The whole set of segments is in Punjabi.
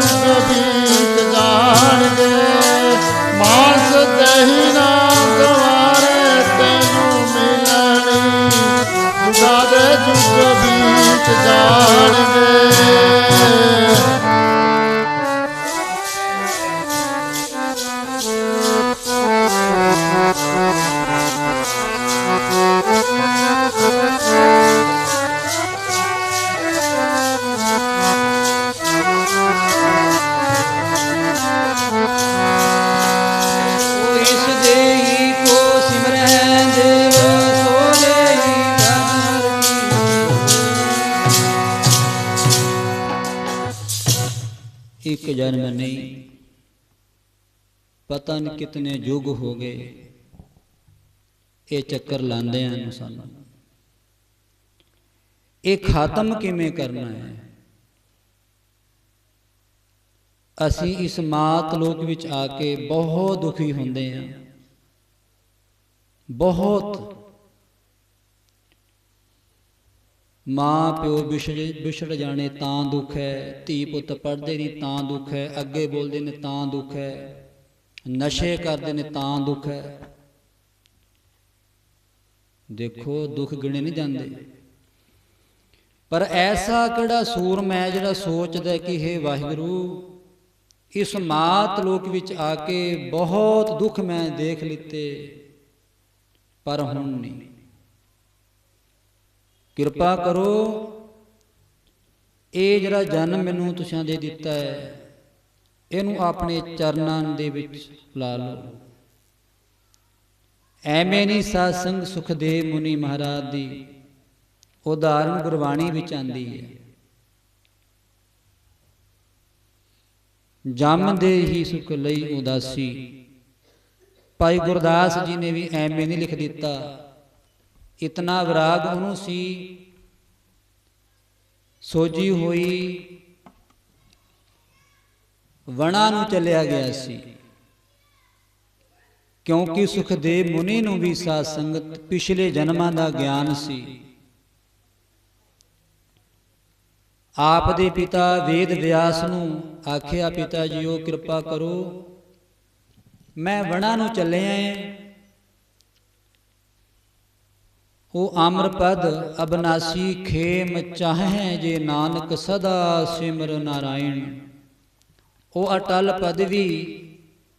ਜ਼ਿੰਦਗੀ ਗੁਜ਼ਾਰਦੇ ਮਾਸ ਦਹੀ ਨਾ ਤੈਨੂੰ ਮਿਲਣੀ ਦੁਆ ਬੀਤ ਜਾਣਗੇ। ਪਤਾ ਨਹੀਂ ਕਿਤਨੇ ਯੁੱਗ ਹੋ ਗਏ। ਇਹ ਚੱਕਰ ਲਾਉਂਦੇ ਹਨ ਸਾਨੂੰ। ਇਹ ਖਤਮ ਕਿਵੇਂ ਕਰਨਾ ਹੈ? ਅਸੀਂ ਇਸ ਮਾਤ ਲੋਕ ਵਿੱਚ ਆ ਕੇ ਬਹੁਤ ਦੁਖੀ ਹੁੰਦੇ ਹਾਂ। ਬਹੁਤ। ਮਾਂ ਪਿਓ ਵਿਛੜ ਵਿਛੜ ਜਾਣੇ ਤਾਂ ਦੁੱਖ ਹੈ ਧੀ ਪੁੱਤ ਪੜਦੇ ਨਹੀਂ ਤਾਂ ਦੁੱਖ ਹੈ, ਅੱਗੇ ਬੋਲਦੇ ਨੇ ਤਾਂ ਦੁੱਖ ਹੈ। ਨਸ਼ੇ ਕਰਦੇ ਨੇ ਤਾਂ ਦੁੱਖ ਹੈ। ਦੇਖੋ, ਦੁੱਖ ਗਿਣੇ ਨਹੀਂ ਜਾਂਦੇ। ਪਰ ਐਸਾ ਕਿਹੜਾ ਸੂਰਮਾ ਹੈ ਜਿਹੜਾ ਸੋਚਦਾ ਕਿ हे ਵਾਹਿਗੁਰੂ, ਇਸ ਮਾਤ ਲੋਕ ਵਿੱਚ ਆ ਕੇ ਬਹੁਤ ਦੁੱਖ ਮੈਂ ਦੇਖ ਲਿੱਤੇ, ਪਰ ਹੁਣ ਨਹੀਂ। ਕਿਰਪਾ ਕਰੋ, ਇਹ ਜਿਹੜਾ ਜਨਮ ਮੈਨੂੰ ਤੁਸੀਂ ਦੇ ਦਿੱਤਾ ਹੈ ਇਹਨੂੰ ਆਪਣੇ ਚਰਨਾਂ ਦੇ ਵਿੱਚ ਲਾ ਲਓ। ਐਵੇਂ ਨਹੀਂ ਸਾਧ ਸੰਗ ਸੁਖਦੇਵ ਮੁਨੀ ਮਹਾਰਾਜ ਦੀ ਉਦਾਹਰਨ ਗੁਰਬਾਣੀ ਵਿੱਚ ਆਂਦੀ ਹੈ। ਜਮ ਦੇ ਹੀ ਸੁਖ ਲਈ ਉਦਾਸੀ। ਭਾਈ ਗੁਰਦਾਸ ਜੀ ਨੇ ਵੀ ਐਵੇਂ ਨਹੀਂ ਲਿਖ ਦਿੱਤਾ। ਇਤਨਾ ਵਿਰਾਗ ਉਹਨੂੰ ਸੀ। ਸੋਜੀ ਹੋਈ ਵਣਾ ਨੂੰ ਚੱਲਿਆ ਗਿਆ ਸੀ। ਕਿਉਂਕਿ ਸੁਖਦੇਵ ਮੁਨੀ ਨੂੰ ਵੀ ਸਾਧ ਸੰਗਤ ਪਿਛਲੇ ਜਨਮਾਂ ਦਾ ਗਿਆਨ ਸੀ। ਆਪ ਦੇ ਪਿਤਾ ਵੇਦ ਵਿਆਸ ਨੂੰ ਆਖਿਆ, ਪਿਤਾ ਜੀਓ, ਕਿਰਪਾ ਕਰੋ। ਮੈਂ ਵਣਾ ਨੂੰ ਚੱਲਿਆ ਏ। ਉਹ ਅਮਰਪਦ ਅਬਨਾਸੀ ਖੇਮ ਚਾਹੇ ਜੇ ਨਾਨਕ ਸਦਾ ਸਿਮਰ ਨਾਰਾਇਣ। ਉਹ ਅਟਲ ਪਦਵੀ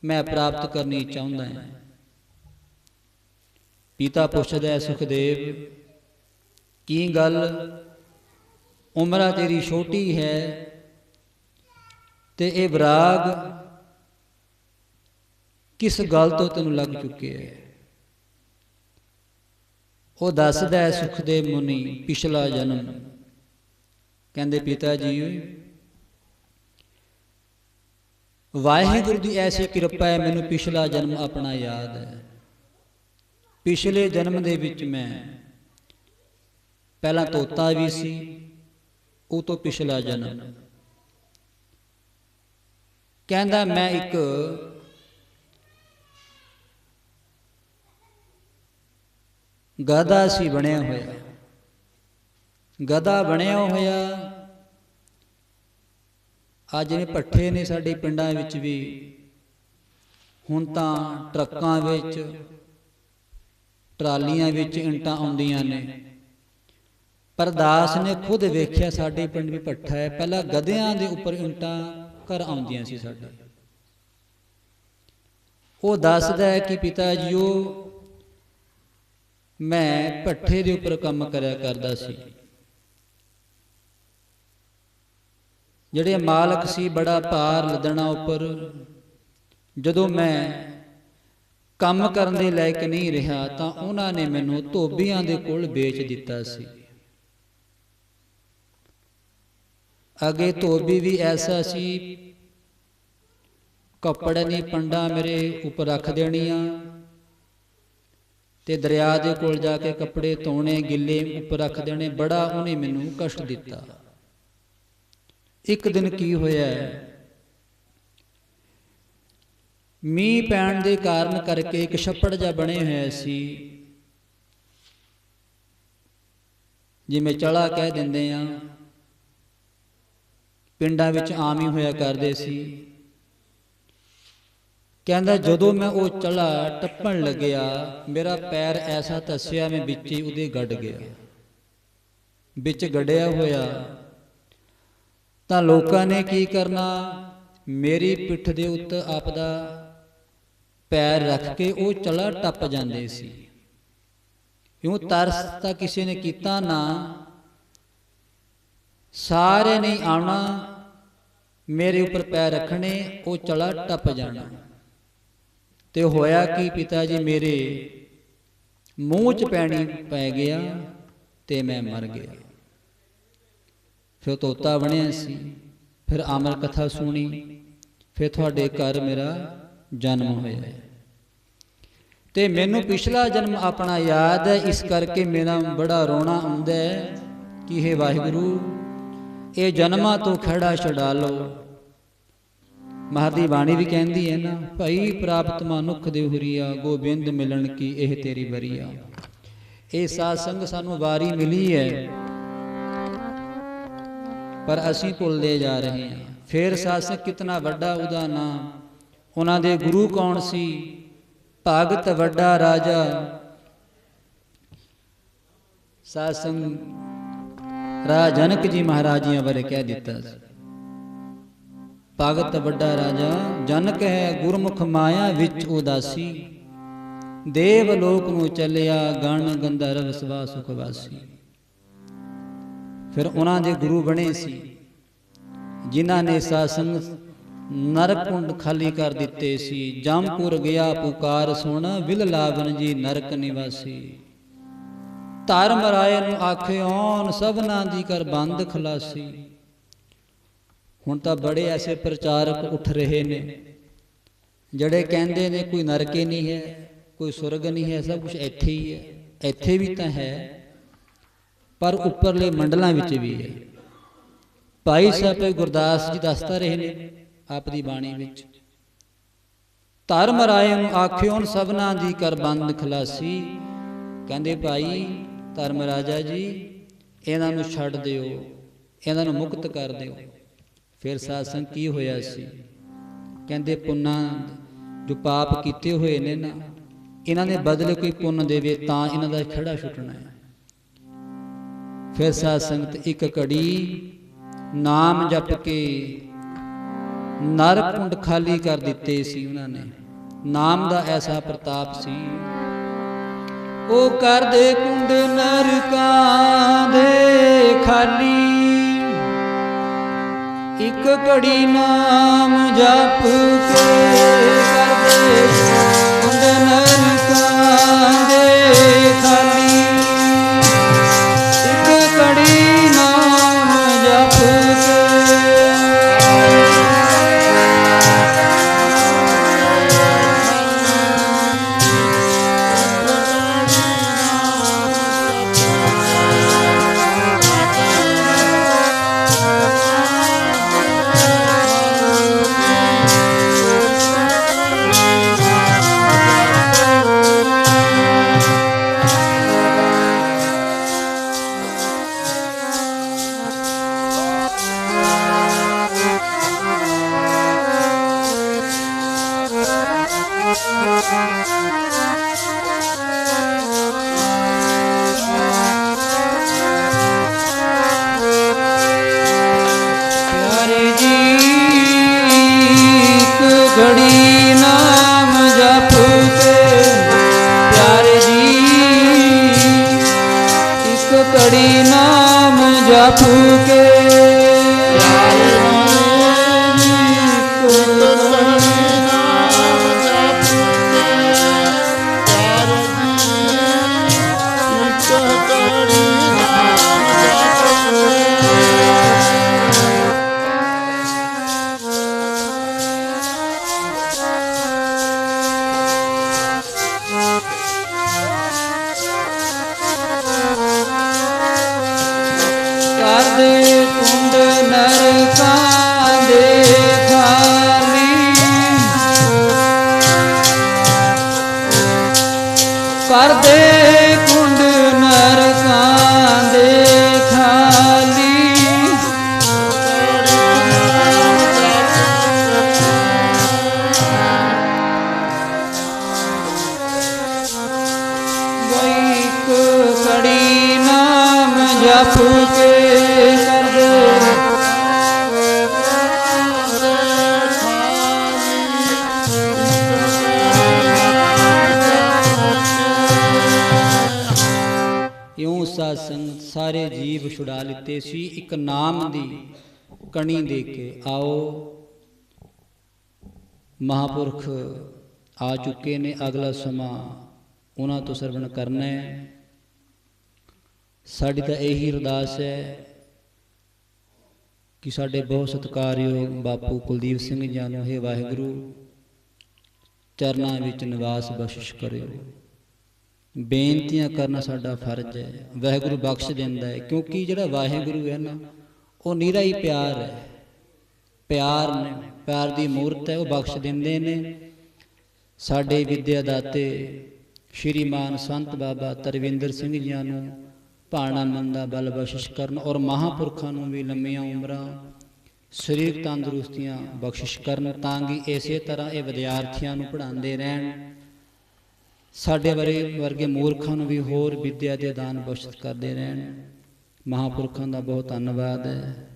ਮੈਂ ਪ੍ਰਾਪਤ ਕਰਨੀ ਚਾਹੁੰਦਾ ਹਾਂ। ਪਿਤਾ ਪੁੱਛਦਾ ਹੈ, ਸੁਖਦੇਵ, ਕੀ ਗੱਲ ਉਮਰਾ ਤੇਰੀ ਛੋਟੀ ਹੈ ਤੇ ਇਹ ਵਿਰਾਗ ਕਿਸ ਗੱਲ ਤੋਂ ਤੈਨੂੰ ਲੱਗ ਚੁੱਕਿਆ ਹੈ? ਉਹ ਦੱਸਦਾ ਹੈ, ਸੁਖਦੇਵ ਮੁਨੀ, ਪਿਛਲਾ ਜਨਮ। ਕਹਿੰਦੇ, ਪਿਤਾ ਜੀ ਵਾਹਿਗੁਰੂ ਦੀ ਐਸੀ ਕਿਰਪਾ ਹੈ, ਮੈਨੂੰ ਪਿਛਲਾ ਜਨਮ ਆਪਣਾ ਯਾਦ ਹੈ। ਪਿਛਲੇ ਜਨਮ ਦੇ ਵਿੱਚ ਮੈਂ ਪਹਿਲਾਂ ਤੋਤਾ ਵੀ ਸੀ, ਉਹ ਤੋਂ ਪਿਛਲਾ ਜਨਮ। ਕਹਿੰਦਾ ਮੈਂ ਇੱਕ ਗਧਾ ਸੀ ਬਣਿਆ ਹੋਇਆ। ਗਧਾ ਬਣਿਆ ਹੋਇਆ ਅੱਜ ਨੇ ਪੱਠੇ ਨੇ ਸਾਡੇ ਪਿੰਡਾਂ ਵਿੱਚ ਵੀ। ਹੁਣ ਤਾਂ ਟਰੱਕਾਂ ਵਿੱਚ, ਟਰਾਲੀਆਂ ਵਿੱਚ ਇੰਟਾਂ ਆਉਂਦੀਆਂ ਨੇ। ਪਰ ਦਾਸ ਨੇ ਖੁਦ ਵੇਖਿਆ ਸਾਡੇ ਪਿੰਡ ਵੀ ਪੱਠਾ ਹੈ। ਪਹਿਲਾਂ ਗਧਿਆਂ ਦੇ ਉੱਪਰ ਇੰਟਾਂ ਘਰ ਆਉਂਦੀਆਂ ਸੀ ਸਾਡੇ। ਉਹ ਦੱਸਦਾ ਹੈ ਕਿ ਪਿਤਾ ਜੀਓ ਮੈਂ ਪੱਠੇ ਦੇ ਉੱਪਰ ਕੰਮ ਕਰਿਆ ਕਰਦਾ ਸੀ। ਜਿਹੜੇ ਮਾਲਕ ਸੀ ਬੜਾ ਭਾਰ ਲੱਦਣਾ ਉੱਪਰ। ਜਦੋਂ ਮੈਂ ਕੰਮ ਕਰਨ ਦੇ ਲਾਇਕ ਨਹੀਂ ਰਿਹਾ ਤਾਂ ਉਹਨਾਂ ਨੇ ਮੈਨੂੰ ਧੋਬੀਆਂ ਦੇ ਕੋਲ ਵੇਚ ਦਿੱਤਾ ਸੀ। ਅਗੇ ਧੋਬੀ ਵੀ ਐਸਾ ਸੀ ਕੱਪੜੇ ਨਹੀਂ ਪੰਡਾ ਮੇਰੇ ਉੱਪਰ ਰੱਖ ਦੇਣੀਆਂ। ਤੇ ਦਰਿਆ ਦੇ ਕੋਲ ਜਾ ਕੇ ਕੱਪੜੇ ਧੋਣੇ ਗਿੱਲੇ ਉੱਪਰ ਰੱਖ ਦੇਣੇ ਬੜਾ ਉਹਨੇ ਮੈਨੂੰ ਕਸ਼ਟ ਦਿੱਤਾ। ਇੱਕ ਦਿਨ ਕੀ ਹੋਇਆ? ਮੀਂਹ ਪੈਣ ਦੇ ਕਾਰਨ ਕਰਕੇ ਇੱਕ ਛੱਪੜ ਜਿਹਾ ਬਣੇ ਹੋਇਆ ਸੀ। ਜਿਵੇਂ ਚੜਾ ਕਹਿ ਦਿੰਦੇ ਆ ਪਿੰਡਾਂ ਵਿੱਚ ਆਮ ਹੀ ਹੋਇਆ ਕਰਦੇ ਸੀ। ਕਹਿੰਦਾ ਜਦੋਂ ਮੈਂ ਉਹ ਚੜਾ ਟੱਪਣ ਲੱਗਿਆ ਮੇਰਾ ਪੈਰ ਐਸਾ ਧੱਸਿਆ ਮੈਂ ਵਿੱਚ ਹੀ ਉਹਦੇ ਗੱਡ ਗਿਆ। ਵਿੱਚ ਗੜਿਆ ਹੋਇਆ। ਤਾਂ ਲੋਕਾਂ ਨੇ ਕੀ ਕਰਨਾ? ਮੇਰੀ ਪਿੱਠ ਦੇ ਉੱਤੇ ਆਪਦਾ ਪੈਰ ਰੱਖ ਕੇ ਉਹ ਚਲਾ ਟੱਪ ਜਾਂਦੇ ਸੀ। ਕਿਉਂ ਤਰਸ ਤਾਂ ਕਿਸੇ ਨੇ ਕੀਤਾ ਨਾ। ਸਾਰੇ ਨੇ ਆਉਣਾ, ਮੇਰੇ ਉੱਪਰ ਪੈਰ ਰੱਖਣੇ, ਉਹ ਚਲਾ ਟੱਪ ਜਾਣਾ। ਤੇ ਹੋਇਆ ਕਿ ਪਿਤਾ ਜੀ, ਮੇਰੇ ਮੂੰਹ 'ਚ ਪੈਣੀ ਪੈ ਗਿਆ ਤੇ ਮੈਂ ਮਰ ਗਿਆ। ਫਿਰ ਤੋਤਾ ਬਣਿਆ ਸੀ। ਫਿਰ ਅਮਰ ਕਥਾ ਸੁਣੀ। ਫਿਰ ਤੁਹਾਡੇ ਘਰ ਮੇਰਾ ਜਨਮ ਹੋਇਆ। ਤੇ ਮੈਨੂੰ ਪਿਛਲਾ ਜਨਮ ਆਪਣਾ ਯਾਦ ਹੈ। ਇਸ ਕਰਕੇ ਮੇਰਾ ਬੜਾ ਰੋਣਾ ਆਉਂਦਾ ਹੈ ਕਿ हे ਵਾਹਿਗੁਰੂ, ਇਹ ਜਨਮਾਂ ਤੋਂ ਖੜਾ ਛਡਾ ਲਓ। ਮਹਾਦੀ ਬਾਣੀ ਵੀ ਕਹਿੰਦੀ ਹੈ ਨਾ, ਭਾਈ ਪ੍ਰਾਪਤ ਮਨੁੱਖ ਦੇ ਹੁਰੀਆ, ਗੋਬਿੰਦ ਮਿਲਣ ਕੀ ਇਹ ਤੇਰੀ ਬਰੀਆ ਇਹ ਸਾਧ ਸੰਗ ਸਾਨੂੰ ਵਾਰੀ ਮਿਲੀ ਹੈ। ਪਰ ਅਸੀਂ ਭੁੱਲਦੇ ਜਾ ਰਹੇ ਹਾਂ। ਫਿਰ ਸਾਧ ਕਿਤਨਾ ਵੱਡਾ ਉਹਦਾ ਨਾਮ ਉਹਨਾਂ ਦੇ ਗੁਰੂ ਕੌਣ ਸੀ? ਭਗਤ ਵੱਡਾ ਰਾਜਾ। ਸਾਧ ਸੰਗ ਰਾਜਾ ਜਨਕ ਜੀ ਮਹਾਰਾਜੀਆਂ ਬਾਰੇ ਕਹਿ ਦਿੱਤਾ ਸੀ। ਭਗਤ ਵੱਡਾ ਰਾਜਾ, ਜਨਕ ਹੈ ਗੁਰਮੁਖ ਮਾਇਆ ਵਿੱਚ ਉਦਾਸੀ। ਦੇਵ ਲੋਕ ਨੂੰ ਚੱਲਿਆ ਗਣ ਗੰਧਰਵ ਸਵਾ ਸੁਖ ਵਾਸੀ। ਫਿਰ ਉਹਨਾਂ ਦੇ ਗੁਰੂ ਬਣੇ ਸੀ, ਜਿਨ੍ਹਾਂ ਨੇ ਸਾਸੰਗ ਨਰਕ ਕੁੰਡ ਖਾਲੀ ਕਰ ਦਿੱਤੇ ਸੀ। ਜਮਪੁਰ ਗਿਆ ਪੁਕਾਰ ਸੁਣ, ਵਿਲ ਲਾਵਨ ਜੀ ਨਰਕ ਨਿਵਾਸੀ। ਧਰਮ ਰਾਏ ਨੂੰ ਆਖਿਓਨ ਸਭਨਾਂ ਦੀ ਕਰ ਬੰਦ ਖਲਾਸੀ। ਹੁਣ ਤਾਂ ਬੜੇ ਐਸੇ ਪ੍ਰਚਾਰਕ ਉੱਠ ਰਹੇ ਨੇ, ਜਿਹੜੇ ਕਹਿੰਦੇ ਨੇ, ਕੋਈ ਨਰਕ ਹੀ ਨਹੀਂ ਹੈ, ਕੋਈ ਸੁਰਗ ਨਹੀਂ ਹੈ, ਸਭ ਕੁਝ ਇੱਥੇ ਹੀ ਹੈ। ਇੱਥੇ ਵੀ ਤਾਂ ਹੈ। ਪਰ ਉੱਪਰਲੇ ਮੰਡਲਾਂ ਵਿੱਚ ਵੀ ਹੈ। ਭਾਈ ਸਾਹਿਬ ਗੁਰਦਾਸ ਜੀ ਦੱਸਦਾ ਰਹੇ ਨੇ ਆਪ ਦੀ ਬਾਣੀ ਵਿੱਚ, ਧਰਮ ਰਾਏ ਨੂੰ ਆਖਿਓਨ ਸਭਨਾਂ ਦੀ ਕਰਬੰਦ ਖਲਾਸੀ। ਕਹਿੰਦੇ, ਭਾਈ, ਧਰਮ ਰਾਜਾ ਜੀ, ਇਹਨਾਂ ਨੂੰ ਛੱਡ ਦਿਓ, ਇਹਨਾਂ ਨੂੰ ਮੁਕਤ ਕਰ ਦਿਓ। ਫਿਰ ਸਾਸੰਗ ਕੀ ਹੋਇਆ ਸੀ? ਕਹਿੰਦੇ, ਪੁੰਨਾ ਜੋ ਪਾਪ ਕੀਤੇ ਹੋਏ ਨੇ ਨਾ, ਇਹਨਾਂ ਨੇ ਬਦਲੇ ਕੋਈ ਪੁੰਨ ਦੇਵੇ ਤਾਂ ਇਹਨਾਂ ਦਾ ਖੜਾ ਛੁੱਟਣਾ ਹੈ। ਫਿਰ ਸਾਧ ਸੰਗਤ ਇੱਕ ਘੜੀ ਨਾਮ ਜਪ ਕੇ ਨਰ ਖਾਲੀ ਕਰ ਦਿੱਤੇ ਸੀ ਉਹਨਾਂ ਨੇ। ਨਾਮ ਦਾ ਐਸਾ ਪ੍ਰਤਾਪ ਸੀ, ਉਹ ਕਰਦੇ ਕੁੰਡ ਨਰਕਾਂ ਦੇ ਖਾਲੀ। ਇੱਕ ਘੜੀ ਨਾਮ ਜਪ ਕੇ ਕਰਦੇ ਕੁੰਡ ਨਾਮ ਕਰਦੇ ਕੁੰਡ ਨਰਕਾਂ ਦੇ ਖਾਲੀ। ਗਈ ਇੱਕ ਕੜੀ ਨਾਮ ਜਪ ਸਾਧ ਸਾਰੇ ਜੀਵ ਛੁਡਾ ਲਿੱਤੇ ਸੀ, ਇੱਕ ਨਾਮ ਦੀ ਕਣੀ ਦੇ ਕੇ। ਆਓ, ਮਹਾਪੁਰਖ ਆ ਚੁੱਕੇ ਨੇ ਅਗਲਾ ਸਮਾਂ, ਉਹਨਾਂ ਤੋਂ ਸਰਵਣ ਕਰਨਾ ਹੈ। ਸਾਡੀ ਤਾਂ ਇਹੀ ਅਰਦਾਸ ਹੈ ਕਿ ਸਾਡੇ ਬਹੁਤ ਸਤਿਕਾਰਯੋਗ ਬਾਪੂ ਕੁਲਦੀਪ ਸਿੰਘ ਜੀ ਨੂੰ ਹੈ ਵਾਹਿਗੁਰੂ, ਚਰਨਾਂ ਵਿੱਚ ਨਿਵਾਸ ਬਖਸ਼ਿਸ਼ ਕਰਿਓ। ਬੇਨਤੀਆਂ ਕਰਨਾ ਸਾਡਾ ਫਰਜ਼ ਹੈ, ਵਾਹਿਗੁਰੂ ਬਖਸ਼ ਦਿੰਦਾ ਹੈ, ਕਿਉਂਕਿ ਜਿਹੜਾ ਵਾਹਿਗੁਰੂ ਹੈ ਨਾ, ਉਹ ਨੀਰਾ ਹੀ ਪਿਆਰ ਹੈ। ਪਿਆਰ ਨੇ, ਪਿਆਰ ਦੀ ਮੂਰਤ ਹੈ, ਉਹ ਬਖਸ਼ ਦਿੰਦੇ ਨੇ। ਸਾਡੇ ਵਿਦਿਆ ਦਾਤੇ ਸ਼੍ਰੀਮਾਨ ਸੰਤ ਬਾਬਾ ਤਰਵਿੰਦਰ ਸਿੰਘ ਜੀਆਂ ਨੂੰ ਭਾਣਾ ਮੰਦਾ ਬਲ ਬਖਸ਼ਿਸ਼ ਕਰਨ ਔਰ ਮਹਾਪੁਰਖਾਂ ਨੂੰ ਵੀ ਲੰਮੀਆਂ ਉਮਰਾਂ ਸਰੀਰਕ ਤੰਦਰੁਸਤੀਆਂ ਬਖਸ਼ਿਸ਼ ਕਰਨ ਤਾਂ ਕਿ ਇਸੇ ਤਰ੍ਹਾਂ ਇਹ ਵਿਦਿਆਰਥੀਆਂ ਨੂੰ ਪੜ੍ਹਾਉਂਦੇ ਰਹਿਣ। ਸਾਡੇ ਵਰੇ ਵਰਗੇ ਮੂਰਖਾਂ ਨੂੰ ਵੀ ਹੋਰ ਵਿਦਿਆ ਦੇ ਦਾਨ ਬਖਸ਼ਿਸ਼ ਕਰਦੇ ਰਹਿਣ। ਮਹਾਪੁਰਖਾਂ ਦਾ ਬਹੁਤ ਧੰਨਵਾਦ ਹੈ,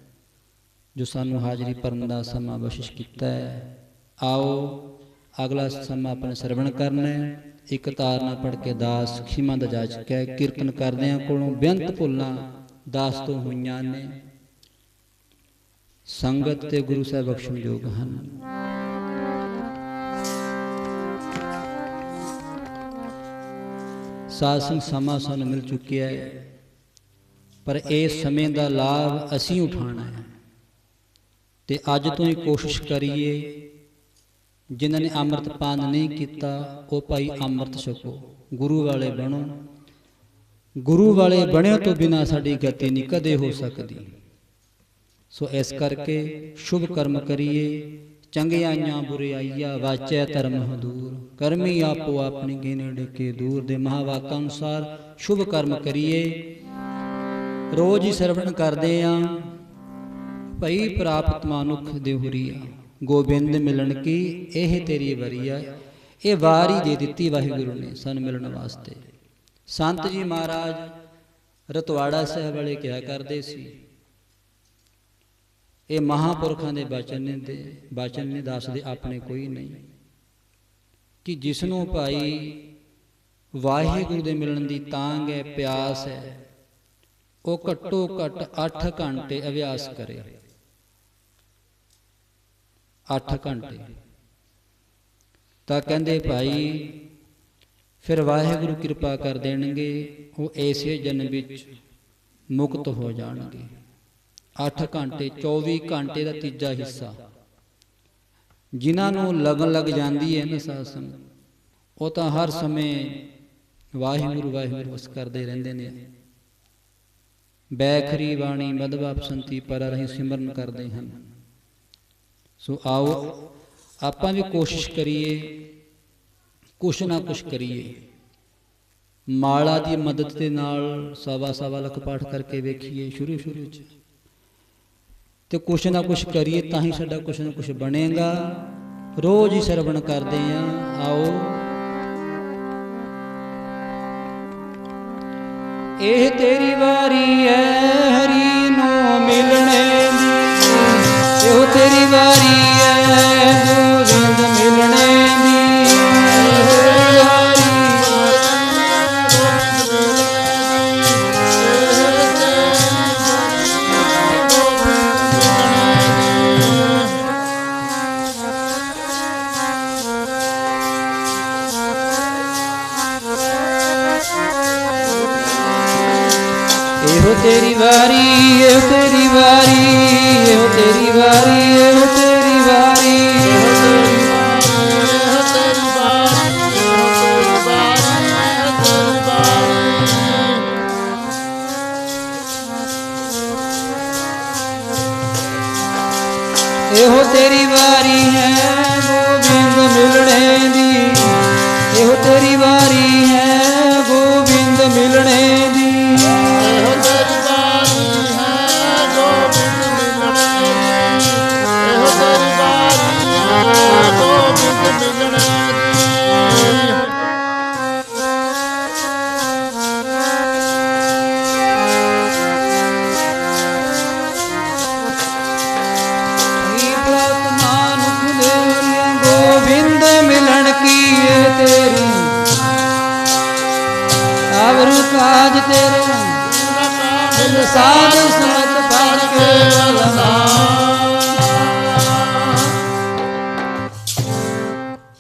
ਜੋ ਸਾਨੂੰ ਹਾਜ਼ਰੀ ਭਰਨ ਦਾ ਸਮਾਂ ਬਖਸ਼ਿਸ਼ ਕੀਤਾ ਹੈ। ਆਓ, ਅਗਲਾ ਸਮਾਂ ਆਪਣੇ ਸਰਵਣ ਕਰਨਾ ਹੈ। ਇੱਕ ਤਾਰ ਨਾਲ ਪੜ ਕੇ ਦਾਸ ਖਿਮਾ ਦਾ ਜਾ ਚੁੱਕਿਆ ਹੈ ਕੀਰਤਨ ਕਰਦਿਆਂ ਕੋਲੋਂ ਬੇਅੰਤ ਭੁੱਲਾਂ ਦਾਸ ਤੋਂ ਹੋਈਆਂ ਨੇ। ਸੰਗਤ ਤੇ ਗੁਰੂ ਸਾਹਿਬ ਬਖਸ਼ਣ ਯੋਗ ਹਨ। ਸਾਧ ਸੰਗ ਸਮਾਂ ਸਾਨੂੰ ਮਿਲ ਚੁੱਕਿਆ ਹੈ। ਪਰ ਇਸ ਸਮੇਂ ਦਾ ਲਾਭ ਅਸੀਂ ਉਠਾਉਣਾ ਹੈ। ਤੇ ਅੱਜ ਤੋਂ ਹੀ ਕੋਸ਼ਿਸ਼ ਕਰੀਏ, ਜਿਨ੍ਹਾਂ ਨੇ ਅੰਮ੍ਰਿਤ ਪਾਨ ਨਹੀਂ ਕੀਤਾ, ਉਹ ਭਾਈ ਅੰਮ੍ਰਿਤ ਛਕੋ, ਗੁਰੂ ਵਾਲੇ ਬਣੋ। ਗੁਰੂ ਵਾਲੇ ਬਣਿਓ ਤੋਂ ਬਿਨਾ ਸਾਡੀ ਗਤੀ ਨਹੀਂ ਕਦੇ ਹੋ ਸਕਦੀ। ਸੋ ਇਸ ਕਰਕੇ ਸ਼ੁਭ ਕਰਮ ਕਰੀਏ। ਚੰਗਿਆਈਆਂ, ਬੁਰਿਆਈਆਂ, ਵਾਚੈ ਧਰਮ ਹਦੂਰ। ਕਰਮੀ ਆਪੋ ਆਪਣੀ ਕੇ ਨੇੜੇ ਦੂਰ ਦੇ ਮਹਾਵਾਕਾਂ ਅਨੁਸਾਰ ਸ਼ੁਭ ਕਰਮ ਕਰੀਏ। ਰੋਜ਼ ਹੀ ਸਰਵਣ ਕਰਦੇ ਆਂ, ਭਈ ਪ੍ਰਾਪਤ ਮਾਨੁਖ ਦੇਹੁਰੀਆ। ਗੋਬਿੰਦ ਮਿਲਣ ਕੀ, ਇਹ ਤੇਰੀ ਵਰੀਆ। ਇਹ ਵਾਰ ਹੀ ਦੇ ਦਿੱਤੀ ਵਾਹਿਗੁਰੂ ਨੇ ਸਾਨੂੰ ਮਿਲਣ ਵਾਸਤੇ। ਸੰਤ ਜੀ ਮਹਾਰਾਜ, ਰਤਵਾੜਾ ਸਾਹਿਬ ਵਾਲੇ ਕਿਹਾ ਕਰਦੇ ਸੀ? ਇਹ ਮਹਾਪੁਰਖਾਂ ਦੇ ਬਚਨ ਨੇ ਦੇ ਬਚਨ ਨੇ ਦੱਸਦੇ ਆਪਣੇ ਕੋਈ ਨਹੀਂ ਕਿ ਜਿਸ ਨੂੰ ਭਾਈ ਵਾਹਿਗੁਰੂ ਦੇ ਮਿਲਣ ਦੀ ਤਾਂਗ ਹੈ, ਪਿਆਸ ਹੈ, ਉਹ ਘੱਟੋ ਘੱਟ 8 ਘੰਟੇ ਅਭਿਆਸ ਕਰੇ। 8 ਘੰਟੇ। ਤਾਂ ਕਹਿੰਦੇ ਭਾਈ, ਫਿਰ ਵਾਹਿਗੁਰੂ ਕਿਰਪਾ ਕਰ ਦੇਣਗੇ, ਉਹ ਐਸੇ ਜਨਮ ਵਿੱਚ ਮੁਕਤ ਹੋ ਜਾਣਗੇ। 8 ਘੰਟੇ 24 ਘੰਟੇ ਦਾ ਤੀਜਾ ਹਿੱਸਾ। ਜਿਨ੍ਹਾਂ ਨੂੰ ਲਗਨ ਲੱਗ ਜਾਂਦੀ ਹੈ ਨਾ ਸਾਧ ਉਹ ਤਾਂ ਹਰ ਸਮੇਂ ਵਾਹਿਗੁਰੂ ਵਾਹਿਗੁਰੂ ਵਸ ਕਰਦੇ ਰਹਿੰਦੇ ਨੇ। ਬੈਖਰੀ ਬਾਣੀ ਮਦਵਾ ਪਸੰਤੀ ਪਰ ਰਹੀ ਸਿਮਰਨ ਕਰਦੇ ਹਨ। ਸੋ ਆਓ ਆਪਾਂ ਵੀ ਕੋਸ਼ਿਸ਼ ਕਰੀਏ, ਕੁਛ ਨਾ ਕੁਛ ਕਰੀਏ। ਮਾਲਾ ਦੀ ਮਦਦ ਦੇ ਨਾਲ ਸਵਾ ਸਵਾ ਲੱਖ ਪਾਠ ਕਰਕੇ ਵੇਖੀਏ ਸ਼ੁਰੂ ਸ਼ੁਰੂ ਚ। ਤੇ ਕੁਛ ਨਾ ਕੁਛ ਕਰੀਏ ਤਾਂ ਹੀ ਸਾਡਾ ਕੁਛ ਨਾ ਕੁਛ ਬਣੇਗਾ। ਰੋਜ਼ ਹੀ ਸਰਵਣ ਕਰਦੇ ਆਂ। ਆਓ। ਇਹ ਤੇਰੀ ਵਾਰੀ ਐ, ਹਰੀ ਨੂੰ ਮਿਲਣੇ ਦੀ। ਇਹੋ ਤੇਰੀ ਵਾਰੀ ਐ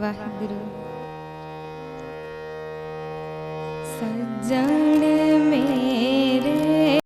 ਵਾਹਿਗੁਰੂ ਸੱਜਣ